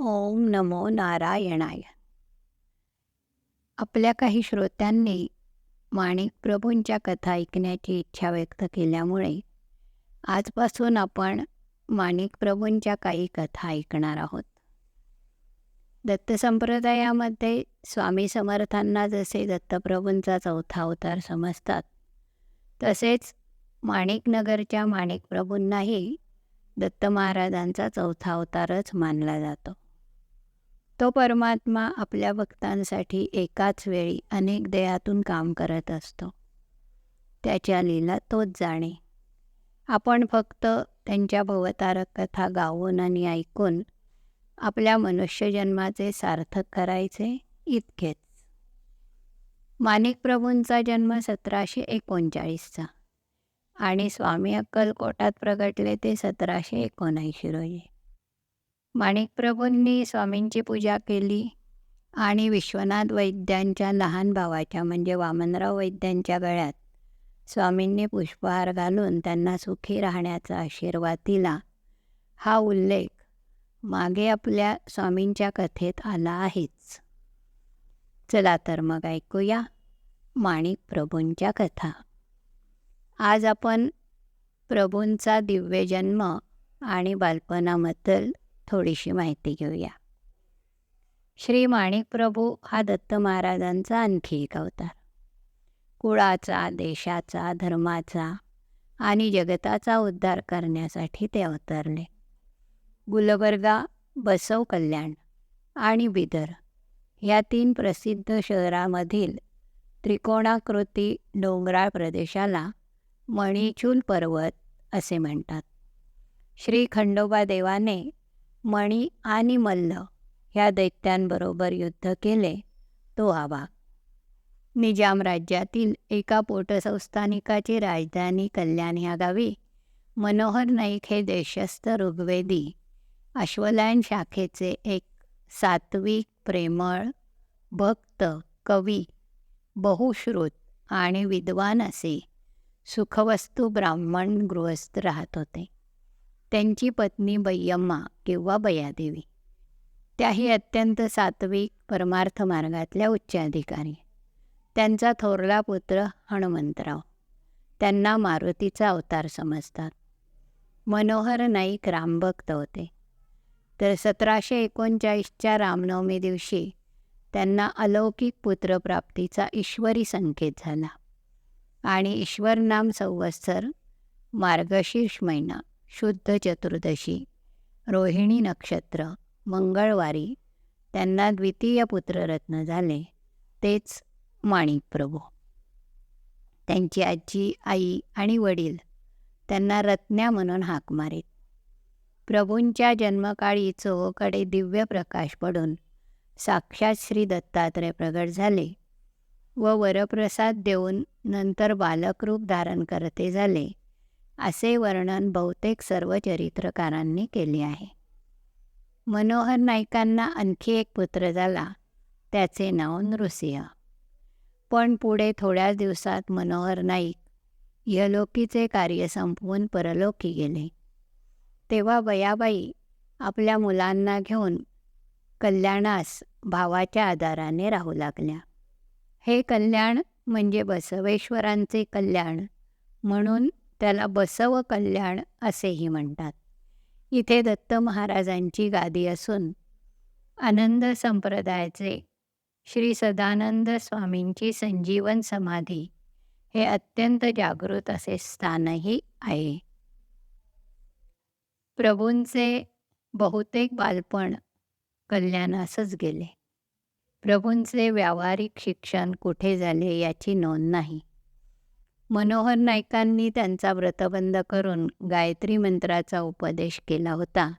ओम नमो नारायणाय. आपल्या काही श्रोत्यांनी माणिक प्रभूंच्या कथा ऐकण्याची इच्छा व्यक्त केल्यामुळे आजपासून आपण माणिक प्रभूंच्या काही कथा ऐकणार आहोत. दत्त संप्रदायामध्ये स्वामी समर्थांना जसे दत्तप्रभूंचा चौथा अवतार समजतात तसेच माणिकनगरच्या माणिकप्रभूंनाही दत्त महाराजांचा चौथा अवतारच मानला जातो. तो परमात्मा आपल्या भक्तांसाठी एकाच वेळी अनेक देहातून काम करत असतो. त्याच्या लीला तोच जाणे. आपण फक्त त्यांच्या भवतारक कथा गाऊन आणि ऐकून आपल्या मनुष्यजन्माचे सार्थक करायचे इतकेच. माणिक प्रभूंचा जन्म सतराशे एकोणचाळीसचा आणि स्वामी अक्कलकोटात प्रगटले ते सतराशे एकोणऐंशी रोजी. माणिक प्रभूंनी स्वामींची पूजा केली आणि विश्वनाथ वैद्यांच्या लहान भावाच्या म्हणजे वामनराव वैद्यांच्या गळ्यात स्वामींनी पुष्पहार घालून त्यांना सुखी राहण्याचा आशीर्वाद दिला. हा उल्लेख मागे आपल्या स्वामींच्या कथेत आला आहेच. चला तर मग ऐकूया माणिक प्रभूंच्या कथा. आज आपण प्रभूंचा दिव्य जन्म आणि बालपणाबद्दल थोडीशी माहिती घेऊया. श्री माणिकप्रभू हा दत्त महाराजांचा आणखी एक अवतार. कुळाचा देशाचा धर्माचा आणि जगताचा उद्धार करण्यासाठी ते अवतरले. गुलबर्गा बसव कल्याण आणि बिदर या तीन प्रसिद्ध शहरामधील त्रिकोणाकृती डोंगराळ प्रदेशाला मणिचूल पर्वत असे म्हणतात. श्री खंडोबा देवाने मणी आणि मल्ल ह्या दैत्यांबरोबर युद्ध केले तो आवा निजाम राज्यातील एका पोटसंस्थानिकाची राजधानी कल्याण ह्या गावी मनोहर नाईक हे देशस्थ ऋग्वेदी अश्वलायन शाखेचे एक सात्विक प्रेमळ भक्त कवी बहुश्रुत आणि विद्वान असे सुखवस्तू ब्राह्मण गृहस्थ राहत होते. त्यांची पत्नी बय्यम्मा किंवा बयादेवी. त्याही अत्यंत सात्विक परमार्थ मार्गातल्या उच्चाधिकारी. त्यांचा थोरला पुत्र हनुमंतराव त्यांना मारुतीचा अवतार समजतात. मनोहर नाईक रामभक्त होते. तर सतराशे एकोणचाळीसच्या रामनवमी दिवशी त्यांना अलौकिक पुत्रप्राप्तीचा ईश्वरी संकेत झाला. आणि ईश्वरनाम संवत्सर मार्गशीर्ष महिना शुद्ध चतुर्दशी रोहिणी नक्षत्र मंगळवारी त्यांना द्वितीय पुत्ररत्न झाले तेच माणिक प्रभू त्यांची आजी आई आणि वडील त्यांना रत्न्या म्हणून हाक मारीत. प्रभूंच्या जन्मकाळी चोहोकडे दिव्य प्रकाश पडून साक्षात श्री दत्तात्रय प्रगट झाले व वरप्रसाद देऊन नंतर बालकरूप धारण करते झाले. असे वर्णन बहुतेक सर्व चरित्रकारांनी केले आहे. मनोहर नाईकांना आणखी एक पुत्र झाला त्याचे नाव नृसिंह. पण पुढे थोड्याच दिवसात मनोहर नाईक यलोकीचे कार्य संपवून परलोकी गेले. तेव्हा बयाबाई आपल्या मुलांना घेऊन कल्याणास भावाच्या आधाराने राहू लागल्या. हे कल्याण म्हणजे बसवेश्वरांचे कल्याण म्हणून त्याला बसव कल्याण असेही म्हणतात. इथे दत्त महाराजांची गादी असून आनंद संप्रदायाचे श्री सदानंद स्वामींची संजीवन समाधी हे अत्यंत जागृत असे स्थानही आहे. प्रभूंचे बहुतेक बालपण कल्याणासच गेले. प्रभूंचे व्यावहारिक शिक्षण कुठे झाले याची नोंद नाही. मनोहर नायकांनी त्यांचा व्रतबंध करून गायत्री मंत्राचा उपदेश केला होता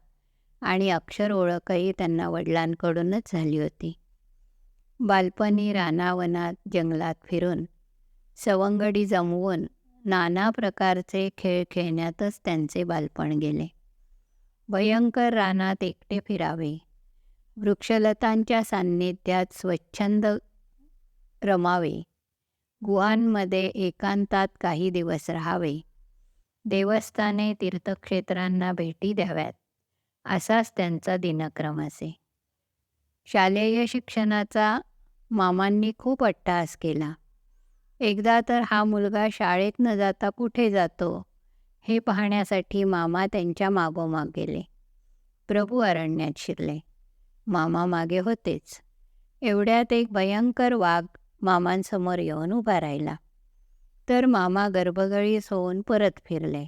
आणि अक्षर ओळखही त्यांना वडिलांकडूनच झाली होती. बालपणी रानावनात जंगलात फिरून सवंगडी जमवून नाना प्रकारचे खेळ खेळण्यातच त्यांचे बालपण गेले. भयंकर रानात एकटे फिरावे वृक्षलतांच्या सान्निध्यात स्वच्छंद रमावे गुहांमध्ये एकांतात काही दिवस राहावे. देवस्थाने तीर्थक्षेत्रांना भेटी द्याव्यात. असाच त्यांचा दिनक्रम असे. शालेय शिक्षणाचा मामांनी खूप अट्टहास केला. एकदा तर हा मुलगा शाळेत न जाता कुठे जातो हे पाहण्यासाठी मामा त्यांच्या मागोमाग गेले. प्रभू अरण्यात शिरले. मामा मागे होतेच. एवढ्यात एक भयंकर वाघ मामांसमोर येऊन उभा राहिला. तर मामा गर्भगळीस होऊन परत फिरले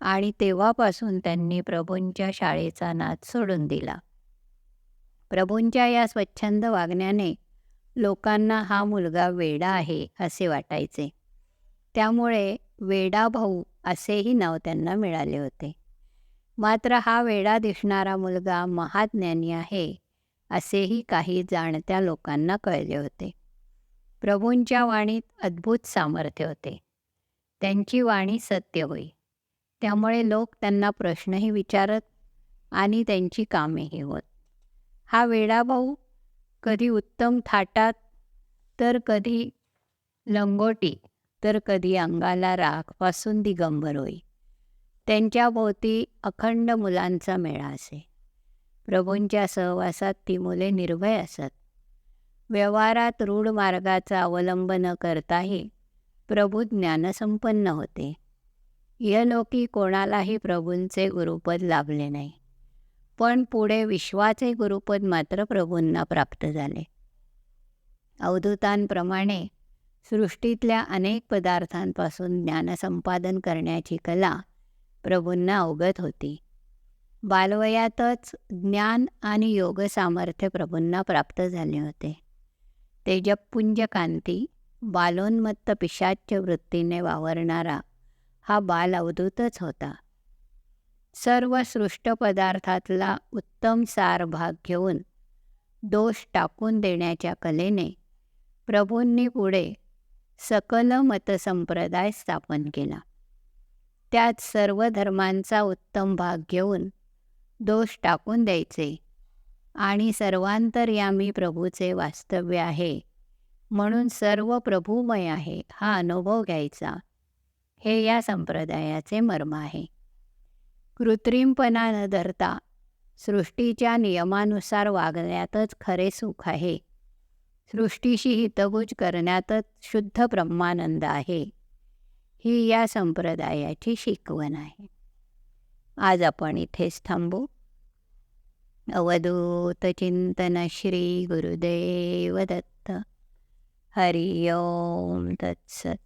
आणि तेव्हापासून त्यांनी प्रभूंच्या शाळेचा नाद सोडून दिला. प्रभूंच्या या स्वच्छंद वागण्याने लोकांना हा मुलगा वेडा आहे असे वाटायचे. त्यामुळे वेडा भाऊ असेही नाव त्यांना मिळाले होते. मात्र हा वेडा दिसणारा मुलगा महाज्ञानी आहे असेही काही जाणत्या लोकांना कळले होते. प्रभूंच्या वाणीत अद्भुत सामर्थ्य होते. त्यांची वाणी सत्य होई. त्यामुळे लोक त्यांना प्रश्नही विचारत आणि त्यांची कामेही होत. हा वेडाभाऊ कधी उत्तम थाटात तर कधी लंगोटी तर कधी अंगाला राखपासून दिगंबर होई. त्यांच्या भोवती अखंड मुलांचा मेळा असे. प्रभूंच्या सहवासात ती मुले निर्भय असत. व्यवहारात रूढ मार्गाचा अवलंब न करताही प्रभू ज्ञानसंपन्न होते. यलोकी कोणालाही प्रभूंचे गुरुपद लाभले नाही. पण पुढे विश्वाचे गुरुपद मात्र प्रभूंना प्राप्त झाले. अवधूतांप्रमाणे सृष्टीतल्या अनेक पदार्थांपासून ज्ञानसंपादन करण्याची कला प्रभूंना अवगत होती. बालवयातच ज्ञान आणि योग सामर्थ्य प्रभूंना प्राप्त झाले होते. तेजपुंज कांती बालोन्मत्त पिशाच्य वृत्तीने वावरणारा हा बाल अवधूतच होता. सर्व सृष्ट पदार्थातला उत्तम सार भाग घेऊन दोष टाकून देण्याच्या कलेने प्रभूंनी पुढे सकल मतसंप्रदाय स्थापन केला. त्यात सर्व धर्मांचा उत्तम भाग घेऊन दोष टाकून द्यायचे. आणि सर्वांतर्यामी प्रभूचे वास्तव्य आहे. म्हणून सर्व प्रभूमय आहे हा अनुभव घ्यायचा. हे या संप्रदायाचे मर्म आहे. कृत्रिमपणा न धरता सृष्टीच्या नियमानुसार वागण्यातच खरे सुख आहे. सृष्टीशी हितगुज करण्यातच शुद्ध ब्रह्मानंद आहे. ही या संप्रदायाची शिकवण आहे. आज आपण इथेच थांबू. अवधूत चिंतन श्री गुरुदेव दत्त हरि ओम तत्सत।